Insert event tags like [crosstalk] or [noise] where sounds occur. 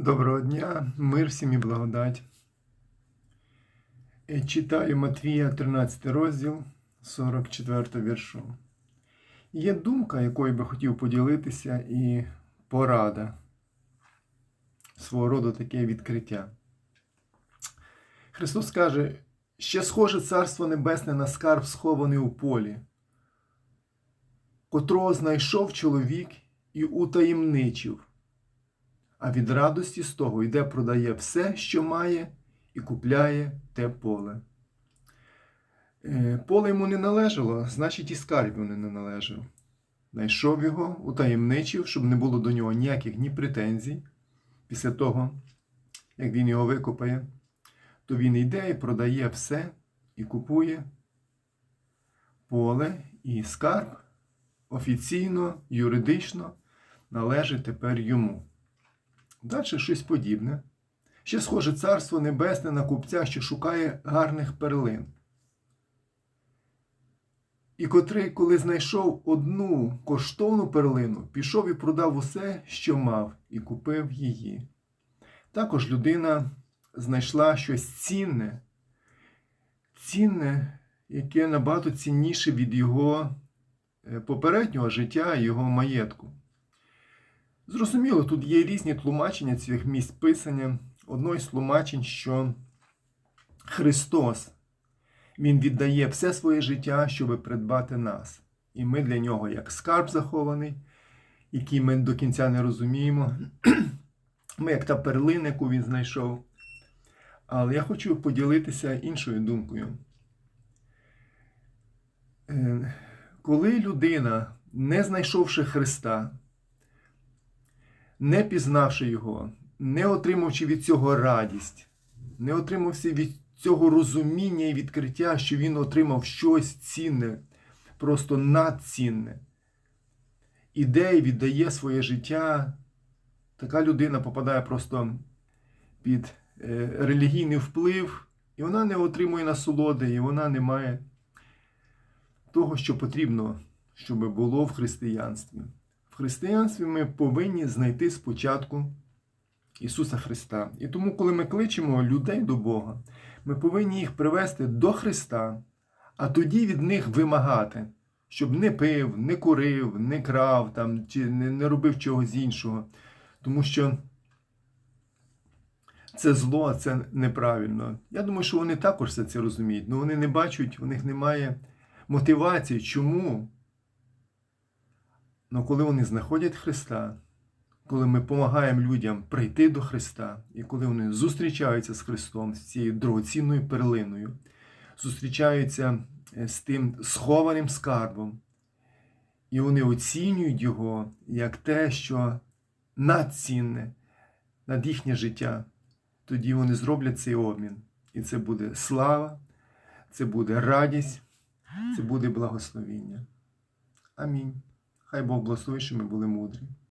Доброго дня, мир всім і благодать. Е, Читаю Матвія 13 розділ 44 віршу. Є думка, якою би хотів поділитися, і порада. Свого роду таке відкриття. Христос каже, ще схоже Царство Небесне на скарб, схований у полі, котрого знайшов чоловік і утаємничив а від радості з того йде продає все, що має, і купляє те поле. Е, Поле йому не належало, значить і скарб йому не належав. Найшов його, утаємничив, щоб не було до нього ніяких ні претензій. Після того, як він його викопає, то він йде і продає все і купує поле і скарб офіційно, юридично належить тепер йому. Далі щось подібне. Ще схоже царство небесне на купця, що шукає гарних перлин. І котрий, коли знайшов одну коштовну перлину, пішов і продав усе, що мав, і купив її. Також людина знайшла щось цінне, цінне, яке набагато цінніше від його е, попереднього життя і його маєтку. Зрозуміло, тут є різні тлумачення цих місць писання. Одно із тлумачень, що Христос Він віддає все своє життя, щоб придбати нас. І ми для нього як скарб захований, який ми до кінця не розуміємо. [clears throat] Ми як та перлина, яку він знайшов. Але я хочу поділитися іншою думкою. Е, Коли людина, не знайшовши Христа, не пізнавши його, не отримавши від цього радість, не отримавши від цього розуміння і відкриття, що він отримав щось цінне, просто надцінне, іде і віддає своє життя, така людина попадає просто під е, релігійний вплив, і вона не отримує насолоди, і вона не має того, що потрібно, щоб було в християнстві. Християнстві ми повинні знайти спочатку Ісуса Христа. І тому, коли ми кличемо людей до Бога, ми повинні їх привести до Христа, а тоді від них вимагати, щоб не пив, не курив, не крав там, чи не робив чогось іншого. Тому що це зло, це неправильно. Я думаю, що вони також все це розуміють, але вони не бачать, у них немає мотивації. Чому? Але коли вони знаходять Христа, коли ми допомагаємо людям прийти до Христа, і коли вони зустрічаються з Христом, з цією дорогоцінною перлиною, зустрічаються е, з тим схованим скарбом, і вони оцінюють його як те, що надцінне над їхнє життя, тоді вони зроблять цей обмін. І це буде слава, це буде радість, це буде благословіння. Амінь. Хай Бог благословить, що ми були мудрі.